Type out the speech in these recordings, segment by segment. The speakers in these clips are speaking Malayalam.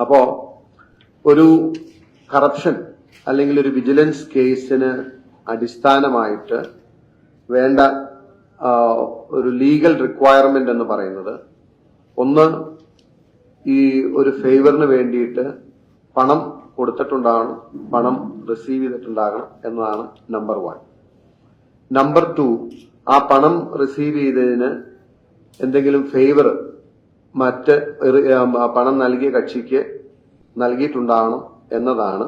അപ്പോ ഒരു കറപ്ഷൻ അല്ലെങ്കിൽ ഒരു വിജിലൻസ് കേസിന് അടിസ്ഥാനമായിട്ട് വേണ്ട ഒരു ലീഗൽ റിക്വയർമെന്റ് എന്ന് പറയുന്നത് ഒന്ന് ഈ ഒരു ഫേവറിന് വേണ്ടിയിട്ട് പണം കൊടുത്തിട്ടുണ്ടാകണം പണം റിസീവ് ചെയ്തിട്ടുണ്ടാകണം എന്നതാണ് നമ്പർ വൺ നമ്പർ ടു ആ പണം റിസീവ് ചെയ്തതിന് എന്തെങ്കിലും ഫേവർ മറ്റ് പണം നൽകിയ കക്ഷിക്ക് നൽകിയിട്ടുണ്ടാകണം എന്നതാണ്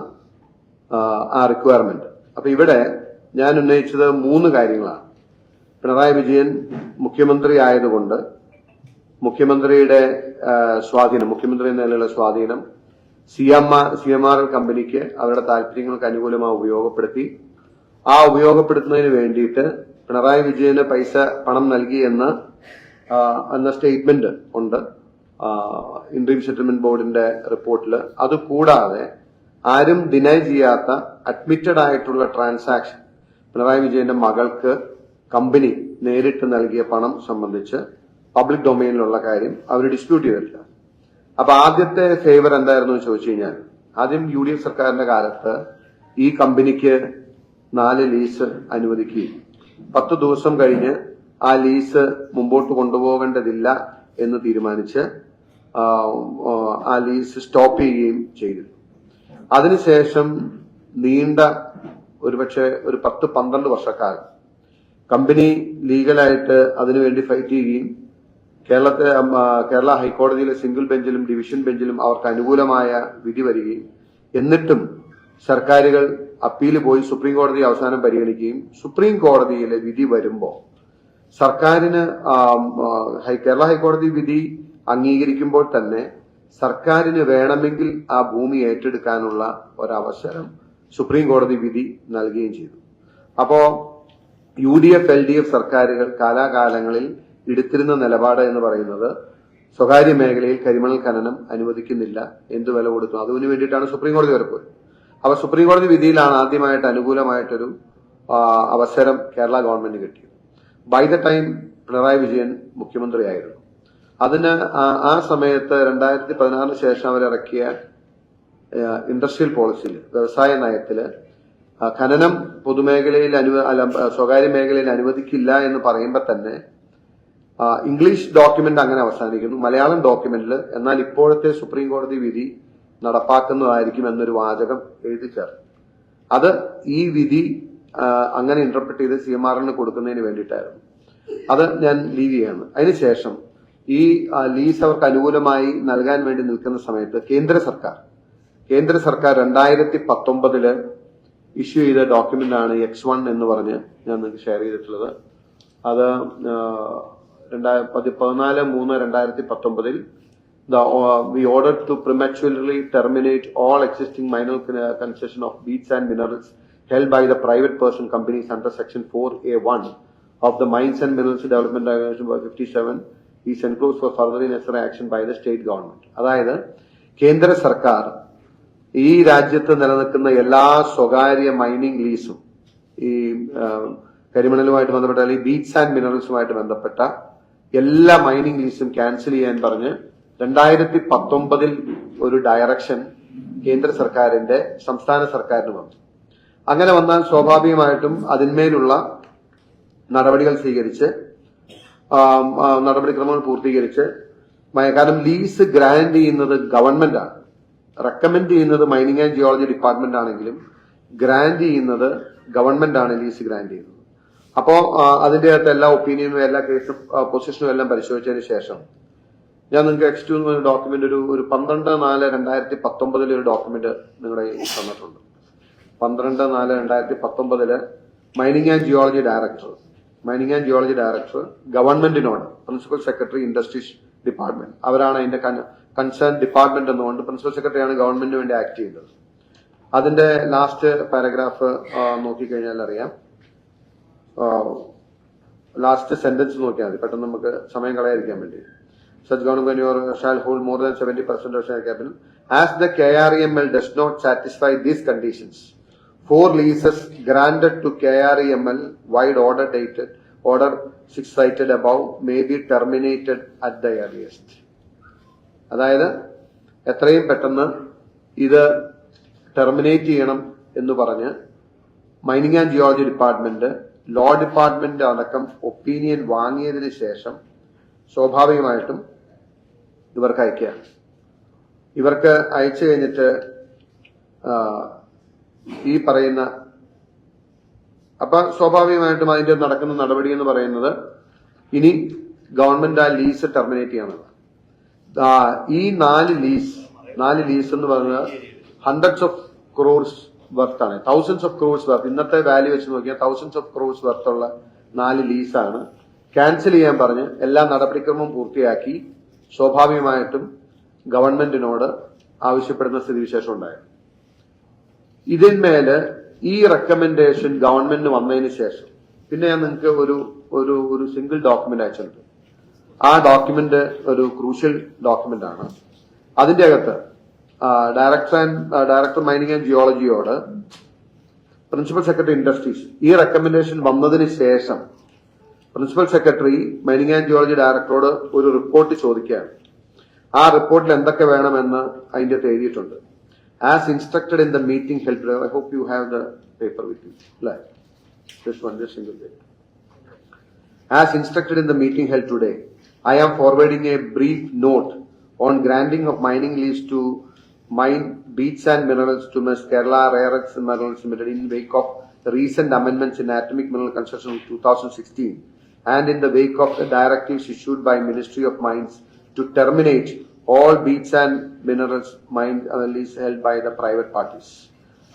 ആ, റിക്വയർമെന്റ് അപ്പൊ ഇവിടെ ഞാൻ ഉന്നയിച്ചത് മൂന്ന് കാര്യങ്ങളാണ്. പിണറായി വിജയൻ മുഖ്യമന്ത്രി ആയതുകൊണ്ട് മുഖ്യമന്ത്രിയുടെ സ്വാധീനം മുഖ്യമന്ത്രി എന്ന നിലയിലുള്ള സ്വാധീനം C M R C M R L കമ്പനിക്ക് അവരുടെ താല്പര്യങ്ങൾക്ക് അനുകൂലമായി ഉപയോഗപ്പെടുത്തി. ആ ഉപയോഗപ്പെടുത്തുന്നതിന് വേണ്ടിയിട്ട് പിണറായി വിജയന് പൈസ പണം നൽകി എന്ന് എന്ന സ്റ്റേറ്റ്മെന്റ് ഉണ്ട്. ഇൻട്രീം സെറ്റിൽമെന്റ് ബോർഡിന്റെ റിപ്പോർട്ടിൽ അത് കൂടാതെ ആരും ഡിനൈ ചെയ്യാത്ത അഡ്മിറ്റഡ് ആയിട്ടുള്ള ട്രാൻസാക്ഷൻ പിണറായി വിജയന്റെ മകൾക്ക് കമ്പനി നേരിട്ട് നൽകിയ പണം സംബന്ധിച്ച് പബ്ലിക് ഡൊമൈനിലുള്ള കാര്യം അവർ ഡിസ്പ്യൂട്ട് ചെയ്തിട്ടില്ല. അപ്പൊ ആദ്യത്തെ ഫേവർ എന്തായിരുന്നു എന്ന് ചോദിച്ചു കഴിഞ്ഞാൽ ആദ്യം യു ഡി എഫ് സർക്കാരിന്റെ കാലത്ത് ഈ കമ്പനിക്ക് നാല് ലീസ് അനുവദിക്കുകയും പത്ത് ദിവസം കഴിഞ്ഞ് ആ ലീസ് മുമ്പോട്ട് കൊണ്ടുപോകേണ്ടതില്ല എന്ന് തീരുമാനിച്ച് ആ, ലീസ് സ്റ്റോപ്പ് ചെയ്യുകയും ചെയ്തു. അതിനുശേഷം നീണ്ട ഒരുപക്ഷെ ഒരു പത്ത് പന്ത്രണ്ട് വർഷക്കാലം കമ്പനി ലീഗലായിട്ട് അതിനുവേണ്ടി ഫൈറ്റ് ചെയ്യുകയും കേരളത്തെ കേരള ഹൈക്കോടതിയിലെ സിംഗിൾ ബെഞ്ചിലും ഡിവിഷൻ ബെഞ്ചിലും അവർക്ക് അനുകൂലമായ വിധി വരികയും എന്നിട്ടും സർക്കാരുകൾ അപ്പീൽ പോയി സുപ്രീം കോടതി അവസാനം പരിഗണിക്കുകയും സുപ്രീം കോടതിയിലെ വിധി വരുമ്പോൾ സർക്കാരിന് കേരള ഹൈക്കോടതി വിധി അംഗീകരിക്കുമ്പോൾ തന്നെ സർക്കാരിന് വേണമെങ്കിൽ ആ ഭൂമി ഏറ്റെടുക്കാനുള്ള ഒരവസരം സുപ്രീം കോടതി വിധി നൽകുകയും ചെയ്തു. അപ്പോ U D F L D F സർക്കാരുകൾ കാലാകാലങ്ങളിൽ എടുത്തിരുന്ന നിലപാട് എന്ന് പറയുന്നത് സ്വകാര്യ മേഖലയിൽ കരിമണൽ ഖനനം അനുവദിക്കുന്നില്ല എന്ത് വില കൊടുത്തു? അതിനു വേണ്ടിയിട്ടാണ് സുപ്രീം കോടതി വരെ പോയത്. അപ്പൊ സുപ്രീം കോടതി വിധിയിലാണ് ആദ്യമായിട്ട് അനുകൂലമായിട്ടൊരു അവസരം കേരള ഗവൺമെന്റ് കിട്ടിയത്. By the time Pinarayi Vijayan മുഖ്യമന്ത്രിയായിരുന്നു. അതിന് ആ- സമയത്ത് രണ്ടായിരത്തി പതിനാറിന് ശേഷം അവരിറക്കിയ ഇൻഡസ്ട്രിയൽ പോളിസിയിൽ വ്യവസായ നയത്തിൽ ഖനനം പൊതുമേഖലയിൽ സ്വകാര്യ മേഖലയിൽ അനുവദിക്കില്ല എന്ന് പറയുമ്പോൾ തന്നെ ഇംഗ്ലീഷ് ഡോക്യുമെന്റ് അങ്ങനെ അവസാനിക്കുന്നു. മലയാളം ഡോക്യുമെന്റിൽ എന്നാൽ ഇപ്പോഴത്തെ സുപ്രീം കോടതി വിധി നടപ്പാക്കുന്നതായിരിക്കും എന്നൊരു വാചകം എഴുതി ചേർത്തു അത് ഈ വിധി അങ്ങനെ ഇന്റർപ്രറ്റ് ചെയ്ത് സി എം ആറിന് കൊടുക്കുന്നതിന് വേണ്ടിയിട്ടായിരുന്നു. അത് ഞാൻ ലീവ് ചെയ്യാണ് അതിനുശേഷം ഈ ലീസ് അവർക്ക് അനുകൂലമായി നൽകാൻ വേണ്ടി നിൽക്കുന്ന സമയത്ത് കേന്ദ്ര സർക്കാർ കേന്ദ്ര സർക്കാർ രണ്ടായിരത്തി പത്തൊമ്പതിൽ ഇഷ്യൂ ചെയ്ത ഡോക്യുമെന്റ് ആണ് എക്സ് വൺ എന്ന് പറഞ്ഞ് ഞാൻ നിങ്ങൾക്ക് ഷെയർ ചെയ്തിട്ടുള്ളത്. അത് രണ്ടായിരത്തി പതി- പതിനാല് മൂന്ന് രണ്ടായിരത്തി പത്തൊമ്പതിൽ we order to prematurely terminate all existing all existing of beach and minerals held by the private person companies under section 4A1 of the Mines and Minerals Development Regulation by 57 is enclosed for further necessary action by the state government. അതായത് കേന്ദ്ര സർക്കാർ ഈ രാജ്യത്ത് നിലനിൽക്കുന്ന എല്ലാ സ്വകാര്യ മൈനിങ് ലീസും ഈ കരിമണലുമായിട്ട് ബന്ധപ്പെട്ട അല്ലെങ്കിൽ ബീറ്റ്സ് ആൻഡ് മിനറൽസുമായിട്ട് ബന്ധപ്പെട്ട എല്ലാ മൈനിങ് ലീസും ക്യാൻസൽ ചെയ്യാൻ പറഞ്ഞ് രണ്ടായിരത്തി പത്തൊമ്പതിൽ ഒരു ഡയറക്ഷൻ കേന്ദ്ര സർക്കാരിന്റെ സംസ്ഥാന സർക്കാരിന് വന്നു അങ്ങനെ വന്നാൽ സ്വാഭാവികമായിട്ടും അതിന്മേലുള്ള നടപടികൾ സ്വീകരിച്ച് നടപടിക്രമങ്ങൾ പൂർത്തീകരിച്ച് കാരണം ലീസ് ഗ്രാൻഡ് ചെയ്യുന്നത് ഗവൺമെന്റ് ആണ്. റെക്കമെൻഡ് ചെയ്യുന്നത് മൈനിങ് ആൻഡ് ജിയോളജി ഡിപ്പാർട്ട്മെന്റ് ആണെങ്കിലും ഗ്രാൻഡ് ചെയ്യുന്നത് ഗവൺമെന്റ് ആണ് ലീസ് ഗ്രാൻഡ് ചെയ്യുന്നത്. അപ്പോ ആ, അതിന്റെ അകത്ത് എല്ലാ ഒപ്പീനിയനും എല്ലാ കേസും പൊസിഷനും എല്ലാം പരിശോധിച്ചതിന് ശേഷം ഞാൻ നിങ്ങൾക്ക് എക്സ് ഡോക്യുമെന്റ് ഒരു ഒരു പന്ത്രണ്ട് നാല് രണ്ടായിരത്തി പത്തൊമ്പതിൽ ഒരു ഡോക്യുമെന്റ് നിങ്ങളുടെ തന്നിട്ടുണ്ട്. പന്ത്രണ്ട് നാല് രണ്ടായിരത്തി പത്തൊമ്പതിൽ mining and geology director mining and geology director ഗവൺമെന്റിനോട് പ്രിൻസിപ്പൽ സെക്രട്ടറി ഇൻഡസ്ട്രീസ് ഡിപ്പാർട്ട്മെന്റ് അവരാണ് അതിന്റെ കൺസേൺ ഡിപ്പാർട്ട്മെന്റ് എന്നുകൊണ്ട് പ്രിൻസിപ്പൽ സെക്രട്ടറിയാണ് ഗവൺമെന്റിന് വേണ്ടി ആക്ട് ചെയ്തത്. അതിന്റെ ലാസ്റ്റ് പാരഗ്രാഫ് നോക്കിക്കഴിഞ്ഞാൽ അറിയാം. ലാസ്റ്റ് സെന്റൻസ് നോക്കിയാൽ മതി. പെട്ടെന്ന് നമുക്ക് സമയം കളയാതിരിക്കാൻ വേണ്ടി. Such government hold more than seventy percent capital as the K R M L does not satisfy these conditions for leases granted to K R order M L vide order dated order six cited at the earliest. അതായത് എത്രയും പെട്ടെന്ന് ഇത് ടെർമിനേറ്റ് ചെയ്യണം എന്ന് പറഞ്ഞ് mining and geology department law department അടക്കം ഒപ്പീനിയൻ വാങ്ങിയതിന് ശേഷം സ്വാഭാവികമായിട്ടും ഇവർക്ക് അയക്കുകയാണ്. ഇവർക്ക് അയച്ചു കഴിഞ്ഞിട്ട് ഈ പറയുന്ന അപ്പൊ സ്വാഭാവികമായിട്ടും അതിന്റെ നടക്കുന്ന നടപടി എന്ന് പറയുന്നത് ഇനി ഗവൺമെന്റ് ആ ലീസ് ടെർമിനേറ്റ് ചെയ്യണം. ആ, ഈ നാല് ലീസ് നാല് ലീസ് എന്ന് പറയുന്നത് ഹൺഡ്രഡ്സ് ഓഫ് ക്രോർസ് വർത്താണ് തൗസൻഡ്സ് ഓഫ് ക്രോർസ് വർത്ത് ഇന്നത്തെ വാല്യൂ വെച്ച് നോക്കിയാൽ തൗസൻഡ്സ് ഓഫ് ക്രോർസ് വർത്തുള്ള നാല് ലീസാണ് ക്യാൻസൽ ചെയ്യാൻ പറഞ്ഞ് എല്ലാ നടപടിക്രമവും പൂർത്തിയാക്കി സ്വാഭാവികമായിട്ടും ഗവൺമെന്റിനോട് ആവശ്യപ്പെടുന്ന സ്ഥിതിവിശേഷം ഉണ്ടായിരുന്നു. ഇതിന്മേൽ ഈ റെക്കമെൻഡേഷൻ ഗവൺമെന്റിന് വന്നതിന് ശേഷം പിന്നെ ഞാൻ നിങ്ങൾക്ക് ഒരു ഒരു ഒരു സിംഗിൾ ഡോക്യുമെന്റ് അയച്ചിട്ടുണ്ട് ആ ഡോക്യുമെന്റ് ഒരു ക്രൂഷ്യൽ ഡോക്യുമെന്റ് ആണ്. അതിന്റെ അകത്ത് director and director mining and ജിയോളജിയോട് principal secretary industries ഈ റെക്കമെൻഡേഷൻ വന്നതിന് ശേഷം principal secretary mining and geology ഡയറക്ടറോട് ഒരു റിപ്പോർട്ട് ചോദിക്കുകയാണ്. ആ റിപ്പോർട്ടിൽ എന്തൊക്കെ വേണമെന്ന് അതിന്റെ അകത്ത് as instructed in the meeting held today. I hope you have the paper with you. Like, this one just single day. As instructed in the meeting held today, I am forwarding a brief note on granting of mining lease to Mine beach and Minerals to Ms. Kerala Rare Earths and Minerals Limited in wake of the recent amendments in Atomic Mineral Concession 2016 and in the wake of the directives issued by Ministry of Mines to terminate all beach and minerals mined uh, held by the private parties.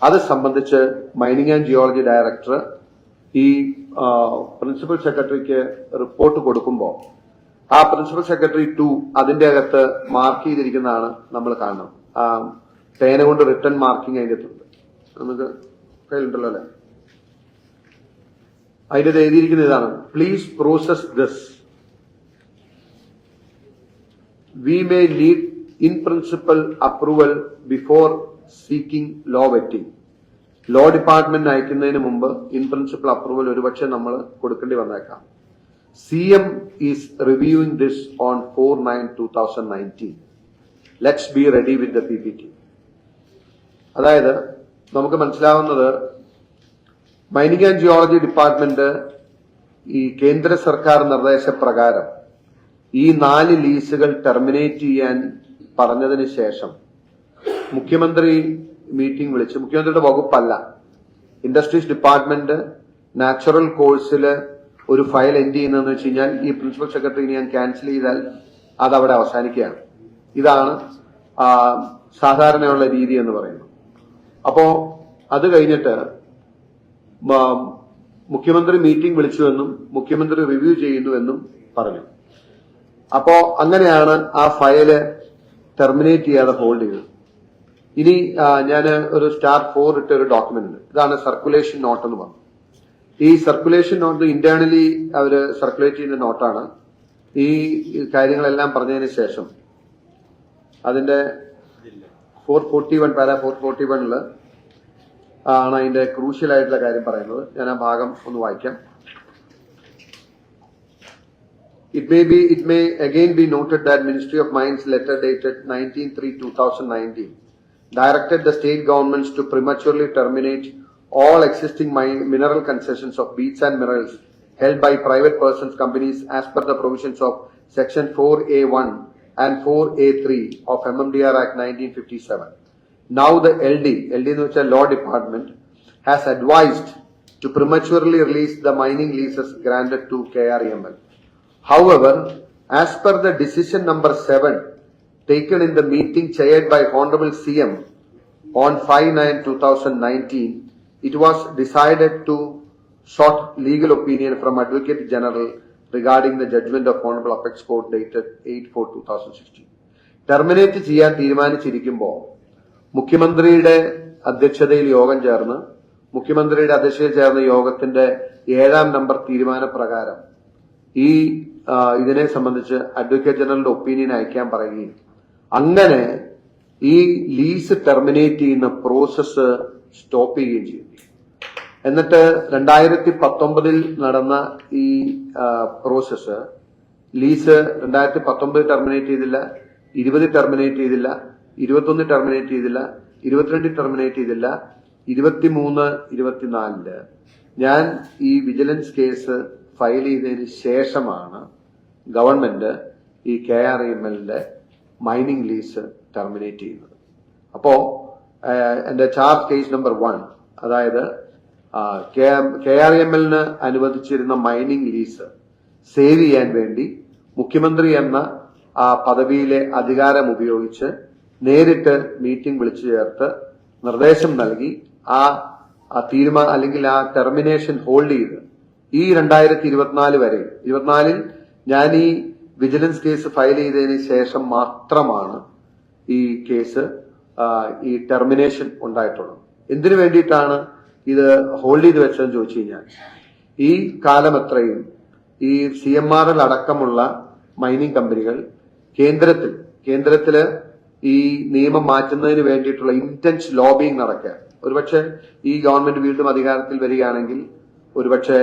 അത് സംബന്ധിച്ച് മൈനിങ് ആൻഡ് ജിയോളജി ഡയറക്ടർ ഈ പ്രിൻസിപ്പൽ സെക്രട്ടറിക്ക് റിപ്പോർട്ട് കൊടുക്കുമ്പോൾ ആ പ്രിൻസിപ്പൽ സെക്രട്ടറി ടു അതിന്റെ അകത്ത് മാർക്ക് ചെയ്തിരിക്കുന്നതാണ് നമ്മൾ കാണണം ആ പേന കൊണ്ട് റിട്ടേൺ മാർക്കിംഗ് അതിന്റെ അകത്തുണ്ട്. നമുക്ക് കയ്യിലുണ്ടല്ലോ അല്ലെ? അതിന്റെ എഴുതിയിരിക്കുന്ന ഇതാണ് please process this we may need in principle approval before seeking law vetting. Law department അയക്കുന്നതിന് മുമ്പ് ഇൻ പ്രിൻസിപ്പൽ അപ്രൂവൽ ഒരുപക്ഷെ നമ്മൾ കൊടുക്കേണ്ടി വന്നേക്കാം. C M is reviewing this on four nine two thousand nineteen let's be ready with the P P T അതായത് നമുക്ക് മനസ്സിലാവുന്നത് മൈനിങ് ആൻഡ് ജിയോളജി ഡിപ്പാർട്ട്മെന്റ് ഈ കേന്ദ്ര സർക്കാർ നിർദ്ദേശപ്രകാരം ഈ നാല് ലീസുകൾ ടെർമിനേറ്റ് ചെയ്യാൻ പറഞ്ഞതിന് ശേഷം മുഖ്യമന്ത്രി മീറ്റിംഗ് വിളിച്ച്. മുഖ്യമന്ത്രിയുടെ വകുപ്പല്ല. ഇൻഡസ്ട്രീസ് ഡിപ്പാർട്ട്മെന്റ് നാച്ചുറൽ കോഴ്സിൽ ഒരു ഫയൽ എൻഡ് ചെയ്യുന്നതെന്ന് വെച്ച് കഴിഞ്ഞാൽ ഈ പ്രിൻസിപ്പൽ സെക്രട്ടറി ഞാൻ ക്യാൻസൽ ചെയ്താൽ അത് അവിടെ അവസാനിക്കുകയാണ്. ഇതാണ് സാധാരണയുള്ള രീതി എന്ന് പറയുന്നത്. അപ്പോ അത് കഴിഞ്ഞിട്ട് മുഖ്യമന്ത്രി മീറ്റിംഗ് വിളിച്ചുവെന്നും മുഖ്യമന്ത്രി റിവ്യൂ ചെയ്യുന്നുവെന്നും പറഞ്ഞു. അപ്പോ അങ്ങനെയാണ് ആ ഫയൽ ടെർമിനേറ്റ് ചെയ്യാതെ ഹോൾഡ് ചെയ്തത്. ഇനി ഞാൻ ഒരു സ്റ്റാർ ഫോർ ഇട്ട ഒരു ഡോക്യുമെന്റ് ഉണ്ട്. ഇതാണ് സർക്കുലേഷൻ നോട്ട് എന്ന് പറഞ്ഞു ഈ സർക്കുലേഷൻ നോട്ട് ഇന്റേണലി അവർ സർക്കുലേറ്റ് ചെയ്യുന്ന നോട്ടാണ് ഈ കാര്യങ്ങളെല്ലാം പറഞ്ഞതിന് ശേഷം അതിന്റെ four forty one para four forty വണ്ണിൽ ആണ് അതിന്റെ ക്രൂഷ്യൽ ആയിട്ടുള്ള കാര്യം പറയുന്നത്. ഞാൻ ആ ഭാഗം ഒന്ന് വായിക്കാം. It may be, it may again be noted that Ministry of Mines letter dated 19-3-2019 directed the state governments to prematurely terminate all existing mine, mineral concessions of beach and minerals held by private persons companies as per the provisions of section 4A1 and 4A3 of MMDR Act 1957. Now the LD, LD എന്ന് വെച്ചാൽ law department, has advised to prematurely release the mining leases granted to KREML. However, as per the decision number 7 taken in the meeting chaired by Honorable CM on 5-9-2019, it was decided to sought legal opinion from Advocate General regarding the judgment of Honorable Apex Court dated 8-4-2016. Terminate ചെയ്യാൻ തീരുമാനിച്ചിരിക്കുമ്പോൾ മുഖ്യമന്ത്രിയുടെ അധ്യക്ഷതയിൽ യോഗം ചേർന്ന് മുഖ്യമന്ത്രിയുടെ അധ്യക്ഷതയിൽ ചേർന്ന യോഗത്തിന്റെ ഏഴാം നമ്പർ തീരുമാനപ്രകാരം ഈ ഇതിനെ സംബന്ധിച്ച് അഡ്വക്കേറ്റ് ജനറലിന്റെ ഒപ്പീനിയൻ അയക്കാൻ പറയുകയും അങ്ങനെ ഈ ലീസ് ടെർമിനേറ്റ് ചെയ്യുന്ന പ്രോസസ്സ് സ്റ്റോപ്പ് ചെയ്യുകയും ചെയ്യും. എന്നിട്ട് രണ്ടായിരത്തി പത്തൊമ്പതിൽ നടന്ന ഈ പ്രോസസ്സ് ലീസ് രണ്ടായിരത്തി പത്തൊമ്പതിൽ ടെർമിനേറ്റ് ചെയ്തില്ല ഇരുപതിൽ ടെർമിനേറ്റ് ചെയ്തില്ല ഇരുപത്തൊന്ന് ടെർമിനേറ്റ് ചെയ്തില്ല ഇരുപത്തിരണ്ടിൽ ടെർമിനേറ്റ് ചെയ്തില്ല ഇരുപത്തിമൂന്ന് ഇരുപത്തിനാലിൽ. ഞാൻ ഈ വിജിലൻസ് കേസ് ഫയൽ ചെയ്തതിന് ശേഷമാണ് ഗവൺമെന്റ് ഈ കെ ആർ എം എല്ലിന്റെ മൈനിങ് ലീസ് ടെർമിനേറ്റ് ചെയ്യുന്നത്. അപ്പോ എന്റെ ചാർജ് കേസ് നമ്പർ വൺ അതായത് കെ ആർ എം എല്ലിന് അനുവദിച്ചിരുന്ന മൈനിങ് ലീസ് സേവ് ചെയ്യാൻ വേണ്ടി മുഖ്യമന്ത്രി എന്ന ആ പദവിയിലെ അധികാരം ഉപയോഗിച്ച് നേരിട്ട് മീറ്റിംഗ് വിളിച്ചു ചേർത്ത് നിർദ്ദേശം നൽകി ആ തീരുമാനം അല്ലെങ്കിൽ ആ ടെർമിനേഷൻ ഹോൾഡ് ചെയ്ത് ഈ രണ്ടായിരത്തി ഇരുപത്തിനാല് വരെ ഇരുപത്തിനാലിൽ ഞാൻ ഈ വിജിലൻസ് കേസ് ഫയൽ ചെയ്തതിന് ശേഷം മാത്രമാണ് ഈ കേസ് ഈ ടെർമിനേഷൻ ഉണ്ടായിട്ടുള്ളത്. എന്തിനു വേണ്ടിയിട്ടാണ് ഇത് ഹോൾഡ് ചെയ്ത് വെച്ചതെന്ന് ചോദിച്ചു കഴിഞ്ഞാൽ ഈ കാലം എത്രയും ഈ സി എം ആർ എൽ അടക്കമുള്ള മൈനിങ് കമ്പനികൾ കേന്ദ്രത്തിൽ കേന്ദ്രത്തിൽ ഈ നിയമം മാറ്റുന്നതിന് വേണ്ടിയിട്ടുള്ള ഇന്റൻസ് ലോബിങ് നടക്കുക. ഒരുപക്ഷെ ഈ ഗവൺമെന്റ് വീണ്ടും അധികാരത്തിൽ വരികയാണെങ്കിൽ ഒരുപക്ഷെ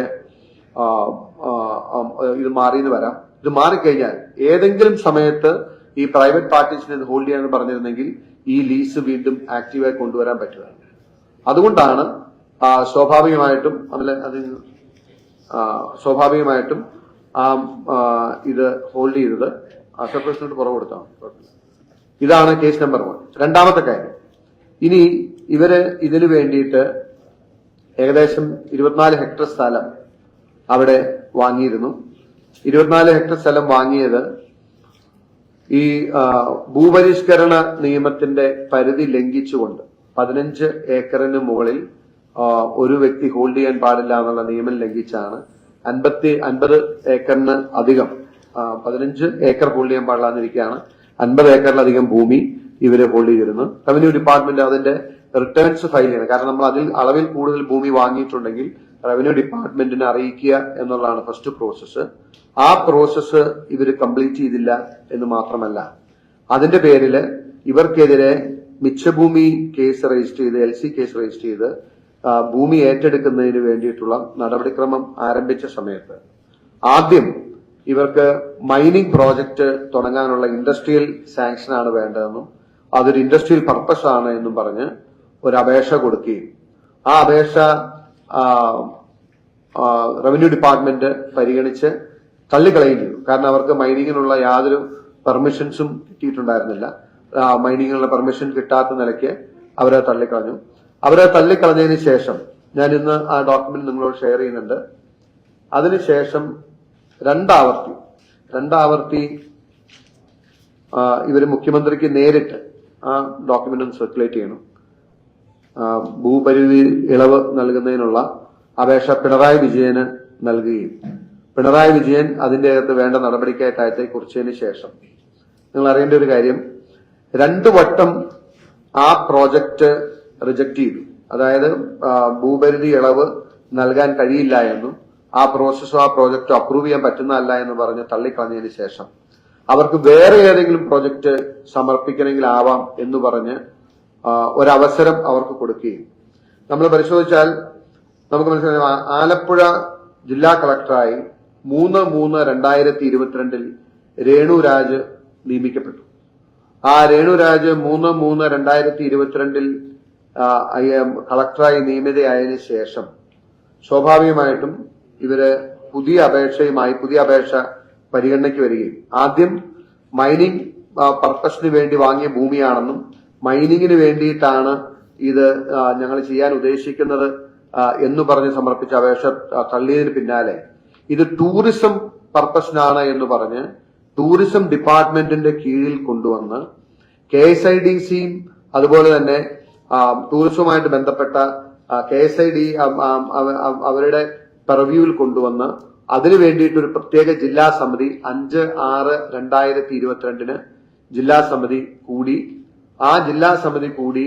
ഇത് മാറിയെന്ന് വരാം. ഇത് മാറിക്കഴിഞ്ഞാൽ ഏതെങ്കിലും സമയത്ത് ഈ പ്രൈവറ്റ് പാർട്ടീസിനെ ഇത് ഹോൾഡ് ചെയ്യാന്ന് പറഞ്ഞിരുന്നെങ്കിൽ ഈ ലീസ് വീണ്ടും ആക്റ്റീവായി കൊണ്ടുവരാൻ പറ്റുക അതുകൊണ്ടാണ് സ്വാഭാവികമായിട്ടും അതിൽ അത് സ്വാഭാവികമായിട്ടും ആ ഇത് ഹോൾഡ് ചെയ്തത് സെപ്പറേഷനോട് പുറകു കൊടുത്താണ് ഇതാണ് കേസ് നമ്പർ വൺ. രണ്ടാമത്തെ കാര്യം. ഇനി ഇവർ ഇതിനു വേണ്ടിയിട്ട് ഏകദേശം ഇരുപത്തിനാല് ഹെക്ടർ സ്ഥലം അവിടെ വാങ്ങിയിരുന്നു. ഇരുപത്തിനാല് ഹെക്ടർ സ്ഥലം വാങ്ങിയത് ഈ ഭൂപരിഷ്കരണ നിയമത്തിന്റെ പരിധി ലംഘിച്ചുകൊണ്ട് പതിനഞ്ച് ഏക്കറിന് മുകളിൽ ഒരു വ്യക്തി ഹോൾഡ് ചെയ്യാൻ പാടില്ല എന്നുള്ള നിയമം ലംഘിച്ചാണ് അൻപത്തി അൻപത് ഏക്കറിന് അധികം പതിനഞ്ച് ഏക്കർ ഹോൾഡ് ചെയ്യാൻ പാടില്ല എന്നിരിക്കുകയാണ് അൻപത് ഏക്കറിലധികം ഭൂമി ഇവർ ഹോൾഡ് ചെയ്തിരുന്നു. റവന്യൂ ഡിപ്പാർട്ട്മെന്റ് അതിന്റെ റിട്ടേൺസ് ഫയൽ ചെയ്യണം. കാരണം നമ്മൾ അതിൽ അളവിൽ കൂടുതൽ ഭൂമി വാങ്ങിയിട്ടുണ്ടെങ്കിൽ റവന്യൂ ഡിപ്പാർട്ട്മെന്റിനെ അറിയിക്കുക എന്നുള്ളതാണ് ഫസ്റ്റ് പ്രോസസ്സ് ആ പ്രോസസ്സ് ഇവർ കംപ്ലീറ്റ് ചെയ്തില്ല എന്ന് മാത്രമല്ല. അതിന്റെ പേരിൽ ഇവർക്കെതിരെ മിച്ചഭൂമി കേസ് രജിസ്റ്റർ ചെയ്ത് എൽ സി കേസ് രജിസ്റ്റർ ചെയ്ത് ഭൂമി ഏറ്റെടുക്കുന്നതിന് വേണ്ടിയിട്ടുള്ള നടപടിക്രമം ആരംഭിച്ച സമയത്ത് ആദ്യം ഇവർക്ക് മൈനിങ് പ്രോജക്റ്റ് തുടങ്ങാനുള്ള ഇൻഡസ്ട്രിയൽ സാങ്ഷൻ ആണ് വേണ്ടതെന്നും അതൊരു ഇൻഡസ്ട്രിയൽ പർപ്പസ് ആണ് എന്നും പറഞ്ഞ് ഒരു അപേക്ഷ കൊടുക്കുകയും ആ അപേക്ഷ റവന്യൂ ഡിപ്പാർട്ട്മെന്റ് പരിഗണിച്ച് തള്ളിക്കളയുകയും ചെയ്തു. കാരണം അവർക്ക് മൈനിങ്ങിനുള്ള യാതൊരു പെർമിഷൻസും കിട്ടിയിട്ടുണ്ടായിരുന്നില്ല. മൈനിങ്ങിനുള്ള പെർമിഷൻ കിട്ടാത്ത നിലയ്ക്ക് അവരെ തള്ളിക്കളഞ്ഞു. അവരെ തള്ളിക്കളഞ്ഞതിന് ശേഷം ഞാൻ ഇന്ന് ആ ഡോക്യുമെന്റ് നിങ്ങളോട് ഷെയർ ചെയ്യുന്നുണ്ട്. അതിനുശേഷം രണ്ടാവർത്തി രണ്ടാവർത്തി ആ, ഇവർ മുഖ്യമന്ത്രിക്ക് നേരിട്ട് ആ ഡോക്യുമെന്റ് ഒന്ന് സർക്കുലേറ്റ് ചെയ്യണം. ഭൂപരിധി ഇളവ് നൽകുന്നതിനുള്ള അപേക്ഷ പിണറായി വിജയന് നൽകുകയും. പിണറായി വിജയൻ അതിന്റെ അകത്ത് വേണ്ട നടപടിക്കായി താഴത്തെ കുറിച്ചതിന് ശേഷം നിങ്ങൾ അറിയേണ്ട ഒരു കാര്യം. രണ്ടു വട്ടം ആ പ്രോജക്റ്റ് റിജക്ട് ചെയ്തു. അതായത് ഭൂപരിധി ഇളവ് നൽകാൻ കഴിയില്ല എന്നും ആ പ്രോസസ്സോ ആ പ്രോജക്റ്റോ അപ്രൂവ് ചെയ്യാൻ പറ്റുന്നതല്ല എന്ന് പറഞ്ഞ് തള്ളിക്കളഞ്ഞതിന് ശേഷം അവർക്ക് വേറെ ഏതെങ്കിലും പ്രോജക്റ്റ് സമർപ്പിക്കണമെങ്കിൽ ആവാം എന്ന് പറഞ്ഞ് ഒരവസരം അവർക്ക് കൊടുക്കുകയും. നമ്മൾ പരിശോധിച്ചാൽ നമുക്ക് മനസ്സിലാക്കാം ആലപ്പുഴ ജില്ലാ കളക്ടറായി മൂന്ന് മൂന്ന് രണ്ടായിരത്തി ഇരുപത്തിരണ്ടിൽ രേണുരാജ് നിയമിക്കപ്പെട്ടു. ആ രേണുരാജ് മൂന്ന് മൂന്ന് രണ്ടായിരത്തി ഇരുപത്തിരണ്ടിൽ കളക്ടറായി നിയമിതയായതിനു ശേഷം സ്വാഭാവികമായിട്ടും ഇവർ പുതിയ അപേക്ഷയുമായി പുതിയ അപേക്ഷ പരിഗണനയ്ക്ക് വരികയും. ആദ്യം മൈനിങ് പർപ്പസിന് വേണ്ടി വാങ്ങിയ ഭൂമിയാണെന്നും മൈനിങ്ങിന് വേണ്ടിയിട്ടാണ് ഇത് ഞങ്ങൾ ചെയ്യാൻ ഉദ്ദേശിക്കുന്നത് എന്ന് പറഞ്ഞ് സമർപ്പിച്ച അപേക്ഷ തള്ളിയതിന് പിന്നാലെ. ഇത് ടൂറിസം പർപ്പസിനാണ് എന്ന് പറഞ്ഞ് ടൂറിസം ഡിപ്പാർട്ട്മെന്റിന്റെ കീഴിൽ കൊണ്ടുവന്ന് കെ എസ് ഐ ഡി സിയും അതുപോലെ തന്നെ ടൂറിസവുമായിട്ട് ബന്ധപ്പെട്ട കെ എസ് ഐ ഡി അവരുടെ പെർവ്യൂവിൽ കൊണ്ടുവന്ന് അതിനു വേണ്ടിയിട്ട് ഒരു പ്രത്യേക ജില്ലാ സമിതി അഞ്ച് ആറ് രണ്ടായിരത്തി ഇരുപത്തിരണ്ടിന് ജില്ലാ സമിതി കൂടി ആ ജില്ലാ സമിതി കൂടി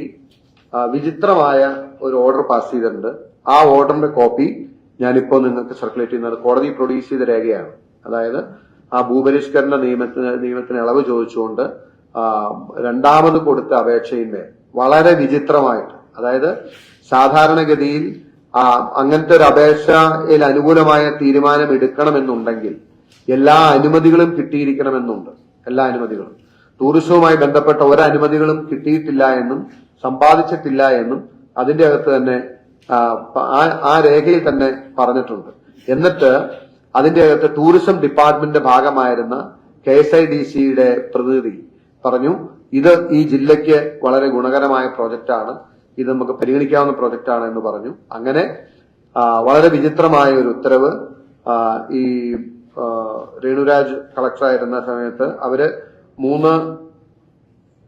വിചിത്രമായ ഒരു ഓർഡർ പാസ് ചെയ്തിട്ടുണ്ട്. ആ ഓർഡറിന്റെ കോപ്പി ഞാനിപ്പോൾ നിങ്ങൾക്ക് സർക്കുലേറ്റ് ചെയ്യുന്നത് കോടതി പ്രൊഡ്യൂസ് ചെയ്ത രേഖയാണ്. അതായത് ആ ഭൂപരിഷ്കരണ നിയമത്തിന് നിയമത്തിന് ഇളവ് ചോദിച്ചുകൊണ്ട് രണ്ടാമത് കൊടുത്ത അപേക്ഷയിന്മേൽ വളരെ വിചിത്രമായിട്ട് അതായത് സാധാരണഗതിയിൽ അങ്ങനത്തെ ഒരു അപേക്ഷയിൽ അനുകൂലമായ തീരുമാനം എടുക്കണമെന്നുണ്ടെങ്കിൽ എല്ലാ അനുമതികളും കിട്ടിയിരിക്കണമെന്നുണ്ട്. എല്ലാ അനുമതികളും. ടൂറിസവുമായി ബന്ധപ്പെട്ട ഒരു അനുമതികളും കിട്ടിയിട്ടില്ല എന്നും സമ്പാദിച്ചിട്ടില്ല എന്നും അതിന്റെ അകത്ത് തന്നെ ആ, രേഖയിൽ തന്നെ പറഞ്ഞിട്ടുണ്ട്. എന്നിട്ട് അതിന്റെ അകത്ത് ടൂറിസം ഡിപ്പാർട്ട്മെന്റിന്റെ ഭാഗമായിരുന്ന കെ എസ് ഐ ഡി സിയുടെ പ്രതിനിധി പറഞ്ഞു ഇത് ഈ ജില്ലയ്ക്ക് വളരെ ഗുണകരമായ പ്രോജക്റ്റാണ് ഇത് നമുക്ക് പരിഗണിക്കാവുന്ന പ്രോജക്റ്റാണ് എന്ന് പറഞ്ഞു. അങ്ങനെ വളരെ വിചിത്രമായ ഒരു ഉത്തരവ് ഈ രേണുരാജ് കളക്ടറായിരുന്ന സമയത്ത് അവർ മൂന്ന്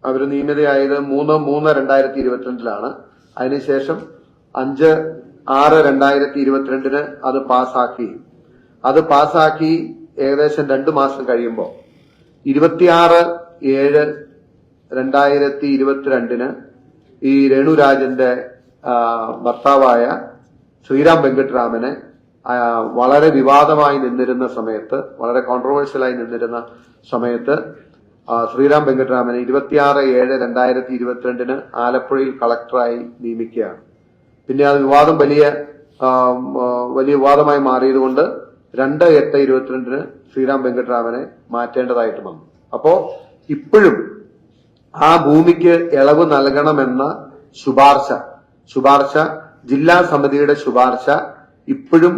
അവർ നിയമിതയായത് മൂന്ന് മൂന്ന് രണ്ടായിരത്തി ഇരുപത്തിരണ്ടിലാണ് അതിനുശേഷം അഞ്ച് ആറ് രണ്ടായിരത്തി ഇരുപത്തിരണ്ടിന് അത് പാസാക്കി. അത് പാസാക്കി ഏകദേശം രണ്ടു മാസം കഴിയുമ്പോൾ ഇരുപത്തിയാറ് ഏഴ് രണ്ടായിരത്തി ഇരുപത്തിരണ്ടിന് ഈ രേണുരാജന്റെ ഭർത്താവായ ശ്രീറാം വെങ്കട്ടരാമനെ വളരെ വിവാദമായി നിന്നിരുന്ന സമയത്ത് വളരെ കോൺട്രവേഴ്സ്യലായി നിന്നിരുന്ന സമയത്ത് ശ്രീറാം വെങ്കട്ടരാമനെ ഇരുപത്തിയാറ് ഏഴ് രണ്ടായിരത്തി ഇരുപത്തിരണ്ടിന് ആലപ്പുഴയിൽ കളക്ടറായി നിയമിക്കുകയാണ്. പിന്നെ അത് വിവാദം വലിയ വലിയ വിവാദമായി മാറിയതുകൊണ്ട് രണ്ട് എട്ട് ഇരുപത്തിരണ്ടിന് ശ്രീറാം വെങ്കട്ടരാമനെ മാറ്റേണ്ടതായിട്ട് വന്നു. അപ്പോ ഇപ്പോഴും ആ ഭൂമിക്ക് ഇളവ് നൽകണമെന്ന ശുപാർശ ശുപാർശ ജില്ലാ സമിതിയുടെ ശുപാർശ ഇപ്പോഴും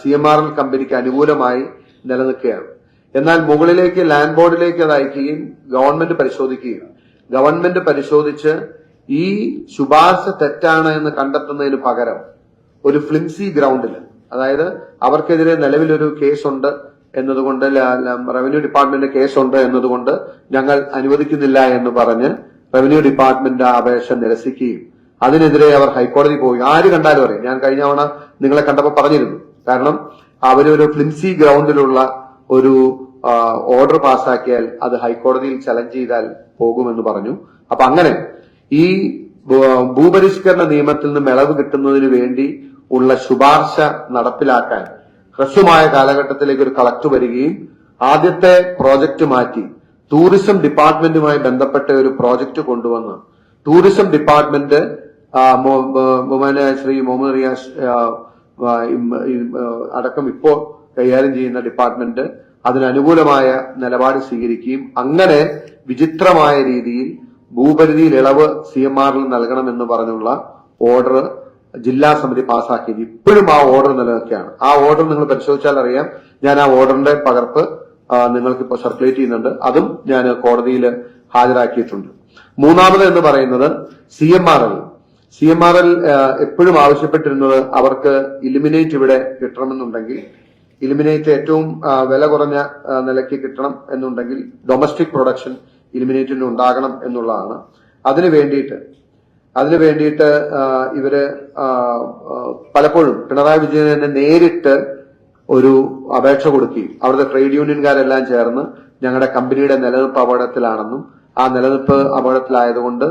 സി എം ആർ എൽ കമ്പനിക്ക് അനുകൂലമായി നിലനിൽക്കുകയാണ്. എന്നാൽ മുകളിലേക്ക് ലാൻഡ് ബോർഡിലേക്ക് അത് അയക്കുകയും ഗവൺമെന്റ് പരിശോധിക്കുകയും ഗവൺമെന്റ് പരിശോധിച്ച് ഈ ശുപാർശ തെറ്റാണ് എന്ന് കണ്ടെത്തുന്നതിന് പകരം ഒരു ഫ്ലിംസി ഗ്രൗണ്ടിൽ അതായത് അവർക്കെതിരെ നിലവിലൊരു കേസുണ്ട് എന്നതുകൊണ്ട് റവന്യൂ ഡിപ്പാർട്ട്മെന്റ് കേസുണ്ട് എന്നതുകൊണ്ട് ഞങ്ങൾ അനുവദിക്കുന്നില്ല എന്ന് പറഞ്ഞ് റവന്യൂ ഡിപ്പാർട്ട്മെന്റ് അപേക്ഷ നിരസിക്കുകയും അതിനെതിരെ അവർ ഹൈക്കോടതി പോയി. ആര് കണ്ടാലും അറിയാം. ഞാൻ കഴിഞ്ഞ തവണ നിങ്ങളെ കണ്ടപ്പോൾ പറഞ്ഞിരുന്നു. കാരണം അവരൊരു ഫ്ലിംസി ഗ്രൗണ്ടിലുള്ള ഒരു ഓർഡർ പാസാക്കിയാൽ അത് ഹൈക്കോടതിയിൽ ചലഞ്ച് ചെയ്താൽ പോകുമെന്ന് പറഞ്ഞു അപ്പൊ അങ്ങനെ ഈ ഭൂപരിഷ്കരണ നിയമത്തിൽ നിന്ന് ഇളവ് കിട്ടുന്നതിന് വേണ്ടി ഉള്ള ശുപാർശ നടപ്പിലാക്കാൻ ഹ്രസ്വമായ കാലഘട്ടത്തിലേക്ക് ഒരു കളക്ട് വരികയും ആദ്യത്തെ പ്രോജക്റ്റ് മാറ്റി ടൂറിസം ഡിപ്പാർട്ട്മെന്റുമായി ബന്ധപ്പെട്ട ഒരു പ്രോജക്റ്റ് കൊണ്ടുവന്ന് ടൂറിസം ഡിപ്പാർട്ട്മെന്റ് ശ്രീ മുഹമ്മദ് റിയാസ് അടക്കം ഇപ്പോൾ കൈകാര്യം ചെയ്യുന്ന ഡിപ്പാർട്ട്മെന്റ് അതിനനുകൂലമായ നിലപാട് സ്വീകരിക്കുകയും അങ്ങനെ വിചിത്രമായ രീതിയിൽ ഭൂപരിധിയിൽ ഇളവ് സി എം ആറിൽ നൽകണമെന്ന് പറഞ്ഞുള്ള ഓർഡർ ജില്ലാ സമിതി പാസാക്കിയത്. ഇപ്പോഴും ആ ഓർഡർ നിലനിൽക്കുകയാണ്. ആ ഓർഡർ നിങ്ങൾ പരിശോധിച്ചാൽ അറിയാം. ഞാൻ ആ ഓർഡറിന്റെ പകർപ്പ് നിങ്ങൾക്ക് ഇപ്പോൾ സർക്കുലേറ്റ് ചെയ്യുന്നുണ്ട്. അതും ഞാൻ കോടതിയിൽ ഹാജരാക്കിയിട്ടുണ്ട്. മൂന്നാമത് എന്ന് പറയുന്നത് C M R L C M R L എപ്പോഴും ആവശ്യപ്പെട്ടിരുന്നത് അവർക്ക് ഇലിമിനേറ്റ് ഇവിടെ കിട്ടണമെന്നുണ്ടെങ്കിൽ ഇലിമിനേറ്റ് ഏറ്റവും വില കുറഞ്ഞ നിലയ്ക്ക് കിട്ടണം എന്നുണ്ടെങ്കിൽ ഡൊമസ്റ്റിക് പ്രൊഡക്ഷൻ ഇലിമിനേറ്റിന് ഉണ്ടാകണം എന്നുള്ളതാണ്. അതിനു വേണ്ടിയിട്ട് അതിനു വേണ്ടിയിട്ട് ഇവർ പലപ്പോഴും പിണറായി വിജയൻ തന്നെ നേരിട്ട് ഒരു അപേക്ഷ കൊടുക്കുകയും അവിടുത്തെ ട്രേഡ് യൂണിയൻകാരെല്ലാം ചേർന്ന് ഞങ്ങളുടെ കമ്പനിയുടെ നിലനിൽപ്പ് അപകടത്തിലാണെന്നും ആ നിലനിൽപ്പ് അപകടത്തിലായതുകൊണ്ട്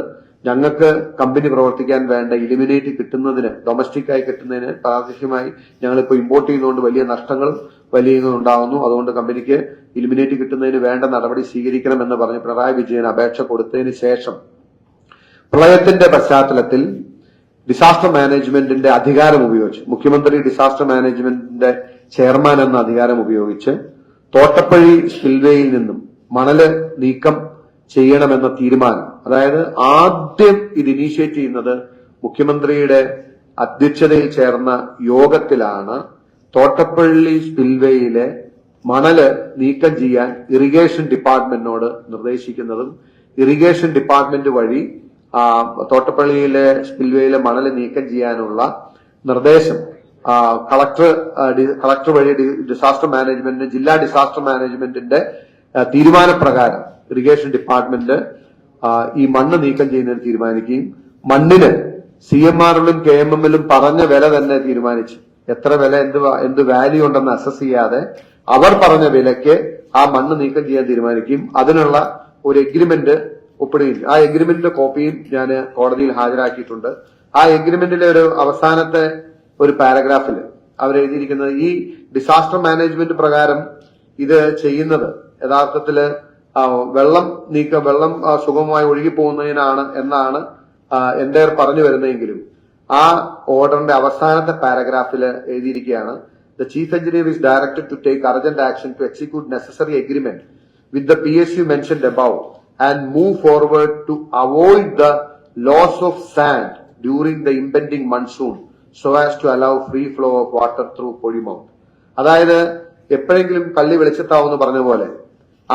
ഞങ്ങൾക്ക് കമ്പനി പ്രവർത്തിക്കാൻ വേണ്ട ഇലിമിനേറ്റ് കിട്ടുന്നതിന് ഡൊമസ്റ്റിക്കായി കിട്ടുന്നതിന് പ്രാദേശികമായി ഞങ്ങളിപ്പോൾ ഇമ്പോർട്ട് ചെയ്യുന്നതുകൊണ്ട് വലിയ നഷ്ടങ്ങളും വലിയ ഉണ്ടാകുന്നു അതുകൊണ്ട് കമ്പനിക്ക് ഇലിമിനേറ്റ് കിട്ടുന്നതിന് വേണ്ട നടപടി സ്വീകരിക്കണമെന്ന് പറഞ്ഞ് പിണറായി വിജയൻ അപേക്ഷ കൊടുത്തതിന് ശേഷം പ്രളയത്തിന്റെ പശ്ചാത്തലത്തിൽ ഡിസാസ്റ്റർ മാനേജ്മെന്റിന്റെ അധികാരം ഉപയോഗിച്ച് മുഖ്യമന്ത്രി ഡിസാസ്റ്റർ മാനേജ്മെന്റിന്റെ ചെയർമാൻ എന്ന അധികാരം ഉപയോഗിച്ച് തോട്ടപ്പള്ളി സ്പിൽവേയിൽ നിന്നും മണൽ നീക്കം ചെയ്യണമെന്ന തീരുമാനം അതായത് ആദ്യം ഇത് ഇനീഷ്യേറ്റ് ചെയ്യുന്നത് മുഖ്യമന്ത്രിയുടെ അധ്യക്ഷതയിൽ ചേർന്ന യോഗത്തിലാണ്. തോട്ടപ്പള്ളി സ്പിൽവേയിലെ മണൽ നീക്കം ചെയ്യാൻ ഇറിഗേഷൻ ഡിപ്പാർട്ട്മെന്റിനോട് നിർദ്ദേശിക്കുന്നതും ഇറിഗേഷൻ ഡിപ്പാർട്ട്മെന്റ് വഴി തോട്ടപ്പള്ളിയിലെ സ്പിൽവേയിലെ മണൽ നീക്കം ചെയ്യാനുള്ള നിർദ്ദേശം കളക്ടർ കളക്ടർ വഴി ഡിസാസ്റ്റർ മാനേജ്മെന്റിന് ജില്ലാ ഡിസാസ്റ്റർ മാനേജ്മെന്റിന്റെ തീരുമാനപ്രകാരം ഇറിഗേഷൻ ഡിപ്പാർട്ട്മെന്റ് ഈ മണ്ണ് നീക്കം ചെയ്യുന്നതിന് തീരുമാനിക്കുകയും മണ്ണിന് സി എം ആറിലും കെ എം എമ്മിലും പറഞ്ഞ വില തന്നെ തീരുമാനിച്ചു. എത്ര വില എന്ത് എന്ത് വാല്യൂ ഉണ്ടെന്ന് അസസ് ചെയ്യാതെ അവർ പറഞ്ഞ വിലയ്ക്ക് ആ മണ്ണ് നീക്കം ചെയ്യാൻ തീരുമാനിക്കും അതിനുള്ള ഒരു എഗ്രിമെന്റ് ഒപ്പിടുകയും ആ എഗ്രിമെന്റിന്റെ കോപ്പിയും ഞാൻ കോടതിയിൽ ഹാജരാക്കിയിട്ടുണ്ട്. ആ എഗ്രിമെന്റിലെ ഒരു അവസാനത്തെ ഒരു പാരഗ്രാഫിൽ അവർ എഴുതിയിരിക്കുന്നത് ഈ ഡിസാസ്റ്റർ മാനേജ്മെന്റ് പ്രകാരം ഇത് ചെയ്യുന്നത് യഥാർത്ഥത്തിൽ വെള്ളം നീക്ക വെള്ളം സുഗമമായി ഒഴുകി പോകുന്നതിനാണ് എന്നാണ് എന്റെ പറഞ്ഞു വരുന്നതെങ്കിലും ആ ഓർഡറിന്റെ അവസാനത്തെ പാരഗ്രാഫിൽ എഴുതിയിരിക്കുകയാണ് the chief engineer is directed to take urgent action to execute necessary agreement P S U above and move forward to avoid the loss of sand during the impending monsoon so as to allow free flow of water through പൊഴിമൗണ്ട് അതായത് എപ്പോഴെങ്കിലും കള്ളി വെളിച്ചത്താവെന്ന് പറഞ്ഞ പോലെ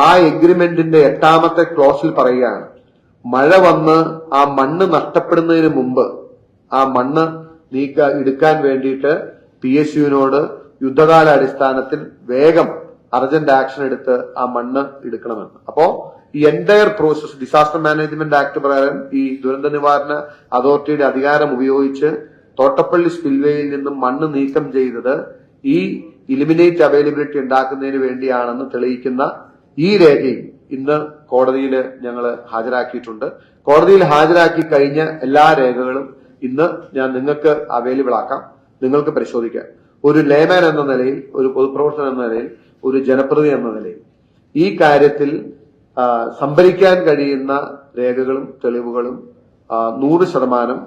ആ എഗ്രിമെന്റിന്റെ എട്ടാമത്തെ ക്ലോസിൽ പറയുകയാണ്. മഴ വന്ന് ആ മണ്ണ് നഷ്ടപ്പെടുന്നതിന് മുമ്പ് ആ മണ്ണ് നീക്ക എടുക്കാൻ വേണ്ടിയിട്ട് പി എസ് യുവിനോട് യുദ്ധകാല അടിസ്ഥാനത്തിൽ വേഗം അർജന്റ് ആക്ഷൻ എടുത്ത് ആ മണ്ണ് എടുക്കണമെന്ന്. അപ്പോ ഈ entire process disaster management act പ്രകാരം ഈ ദുരന്ത നിവാരണ അതോറിറ്റിയുടെ അധികാരം ഉപയോഗിച്ച് തോട്ടപ്പള്ളി സ്പിൽവേയിൽ നിന്നും മണ്ണ് നീക്കം ചെയ്തത് ഈ ഇലിമിനേറ്റ് അവൈലബിലിറ്റി ഉണ്ടാക്കുന്നതിന് വേണ്ടിയാണെന്ന് തെളിയിക്കുന്ന ഈ രേഖയും ഇന്ന് കോടതിയിൽ ഞങ്ങൾ ഹാജരാക്കിയിട്ടുണ്ട്. കോടതിയിൽ ഹാജരാക്കി കഴിഞ്ഞ എല്ലാ രേഖകളും ഇന്ന് ഞാൻ നിങ്ങൾക്ക് അവൈലബിൾ ആക്കാം. നിങ്ങൾക്ക് പരിശോധിക്കാം. ഒരു ലേമാൻ എന്ന നിലയിൽ ഒരു പൊതുപ്രവർത്തകൻ എന്ന നിലയിൽ ഒരു ജനപ്രതി എന്ന നിലയിൽ ഈ കാര്യത്തിൽ സംഭരിക്കാൻ കഴിയുന്ന രേഖകളും തെളിവുകളും നൂറ് ശതമാനം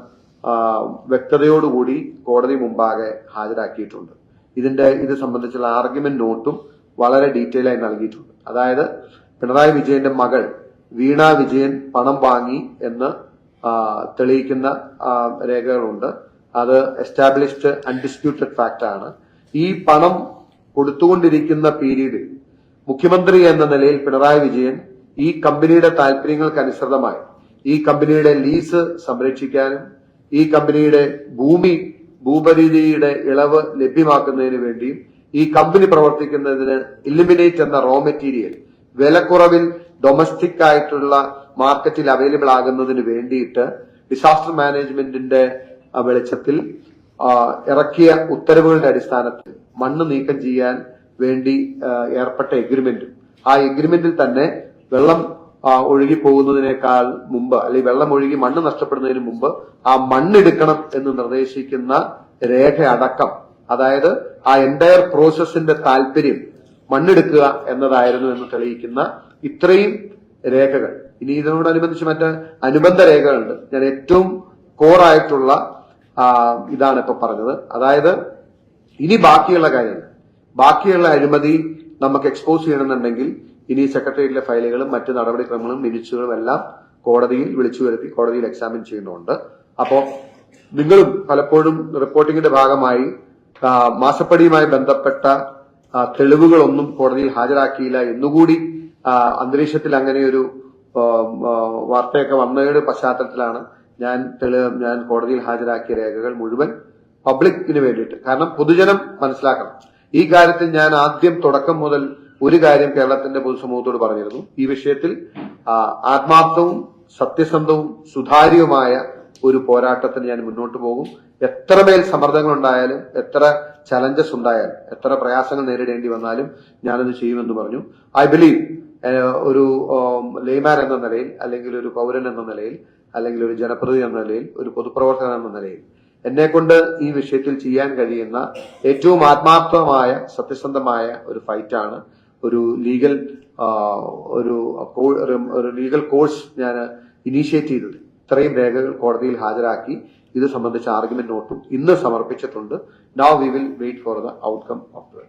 വ്യക്തതയോടുകൂടി കോടതി മുമ്പാകെ ഹാജരാക്കിയിട്ടുണ്ട്. ഇതിന്റെ ഇത് സംബന്ധിച്ചുള്ള ആർഗ്യുമെന്റ് നോട്ടും വളരെ ഡീറ്റെയിൽ ആയി നൽകിയിട്ടുണ്ട്. അതായത് പിണറായി വിജയന്റെ മകൾ വീണ വിജയൻ പണം വാങ്ങി എന്ന് തെളിയിക്കുന്ന രേഖകളുണ്ട്. അത് എസ്റ്റാബ്ലിഷ്ഡ് അൺഡിസ്പ്യൂട്ടഡ് ഫാക്ട് ആണ്. ഈ പണം കൊടുത്തുകൊണ്ടിരിക്കുന്ന പീരീഡിൽ മുഖ്യമന്ത്രി എന്ന നിലയിൽ പിണറായി വിജയൻ ഈ കമ്പനിയുടെ താല്പര്യങ്ങൾക്കനുസൃതമായി ഈ കമ്പനിയുടെ ലീസ് സംരക്ഷിക്കാനും ഈ കമ്പനിയുടെ ഭൂമി ഭൂപരിധിയുടെ ഇളവ് ലഭ്യമാക്കുന്നതിന് വേണ്ടിയും ഈ കമ്പനി പ്രവർത്തിക്കുന്നതിന് ഇലിമിനേറ്റ് എന്ന റോ മെറ്റീരിയൽ വിലക്കുറവിൽ ഡൊമസ്റ്റിക് ആയിട്ടുള്ള മാർക്കറ്റിൽ അവൈലബിൾ ആകുന്നതിന് വേണ്ടിയിട്ട് ഡിസാസ്റ്റർ മാനേജ്മെന്റിന്റെ വെളിച്ചത്തിൽ ഇറക്കിയ ഉത്തരവുകളുടെ അടിസ്ഥാനത്തിൽ മണ്ണ് നീക്കം ചെയ്യാൻ വേണ്ടി ഏർപ്പെട്ട എഗ്രിമെന്റും ആ എഗ്രിമെന്റിൽ തന്നെ വെള്ളം ഒഴുകി പോകുന്നതിനേക്കാൾ മുമ്പ് അല്ലെങ്കിൽ വെള്ളം ഒഴുകി മണ്ണ് നഷ്ടപ്പെടുന്നതിന് മുമ്പ് ആ മണ്ണെടുക്കണം എന്ന് നിർദ്ദേശിക്കുന്ന രേഖ അടക്കം അതായത് ആ എന്റയർ പ്രോസസ്സിന്റെ താല്പര്യം മണ്ണെടുക്കുക എന്നതായിരുന്നു എന്ന് തെളിയിക്കുന്ന ഇത്രയും രേഖകൾ. ഇനി ഇതിനോടനുബന്ധിച്ച് മറ്റ് അനുബന്ധ രേഖകളുണ്ട്. ഞാൻ ഏറ്റവും കോറായിട്ടുള്ള ഇതാണ് ഇപ്പൊ പറഞ്ഞത്. അതായത് ഇനി ബാക്കിയുള്ള കാര്യങ്ങൾ. ബാക്കിയുള്ള അഴിമതി നമുക്ക് എക്സ്പോസ് ചെയ്യണമെന്നുണ്ടെങ്കിൽ ഇനി സെക്രട്ടേറിയറ്റിലെ ഫയലുകളും മറ്റ് നടപടിക്രമങ്ങളും മിനിറ്റ്സുകളും എല്ലാം കോടതിയിൽ വിളിച്ചു വരുത്തി കോടതിയിൽ എക്സാമിൻ ചെയ്യുന്നുണ്ട് അപ്പോ നിങ്ങളും പലപ്പോഴും റിപ്പോർട്ടിങ്ങിന്റെ ഭാഗമായി മാസപ്പടിയുമായി ബന്ധപ്പെട്ട തെളിവുകളൊന്നും കോടതിയിൽ ഹാജരാക്കിയില്ല എന്നുകൂടി അന്തരീക്ഷത്തിൽ അങ്ങനെ ആ, വാർത്തയൊക്കെ വന്നതിന്റെ പശ്ചാത്തലത്തിലാണ് ഞാൻ തെളി ഞാൻ കോടതിയിൽ ഹാജരാക്കിയ രേഖകൾ മുഴുവൻ പബ്ലിക്കിന് വേണ്ടിയിട്ട്. കാരണം പൊതുജനം മനസ്സിലാക്കണം. ഈ കാര്യത്തിൽ ഞാൻ ആദ്യം തുടക്കം മുതൽ ഒരു കാര്യം കേരളത്തിന്റെ പൊതുസമൂഹത്തോട് പറഞ്ഞിരുന്നു. ഈ വിഷയത്തിൽ ആത്മാർത്ഥവും സത്യസന്ധവും സുതാര്യവുമായ ഒരു പോരാട്ടത്തിന് ഞാൻ മുന്നോട്ട് പോകും. എത്ര മേൽ സമ്മർദ്ദങ്ങൾ ഉണ്ടായാലും എത്ര ചലഞ്ചസ് ഉണ്ടായാലും എത്ര പ്രയാസങ്ങൾ നേരിടേണ്ടി വന്നാലും ഞാനത് ചെയ്യുമെന്ന് പറഞ്ഞു. ഐ ബിലീവ് ഒരു ലേമാൻ എന്ന നിലയിൽ അല്ലെങ്കിൽ ഒരു പൗരൻ എന്ന നിലയിൽ അല്ലെങ്കിൽ ഒരു ജനപ്രതിനിധി എന്ന നിലയിൽ ഒരു പൊതുപ്രവർത്തകൻ എന്ന നിലയിൽ എന്നെ കൊണ്ട് ഈ വിഷയത്തിൽ ചെയ്യാൻ കഴിയുന്ന ഏറ്റവും ആത്മാർത്ഥമായ സത്യസന്ധമായ ഒരു ഫൈറ്റാണ്. ഒരു ലീഗൽ ഒരു ഒരു ലീഗൽ കോഴ്സ് ഞാൻ ഇനീഷ്യേറ്റ് ചെയ്തത്. ഇത്രയും രേഖകൾ കോടതിയിൽ ഹാജരാക്കി ഇത് സംബന്ധിച്ച ആർഗ്യുമെന്റ് നോട്ടും ഇന്ന് സമർപ്പിച്ചിട്ടുണ്ട്. Now we will wait for the outcome of the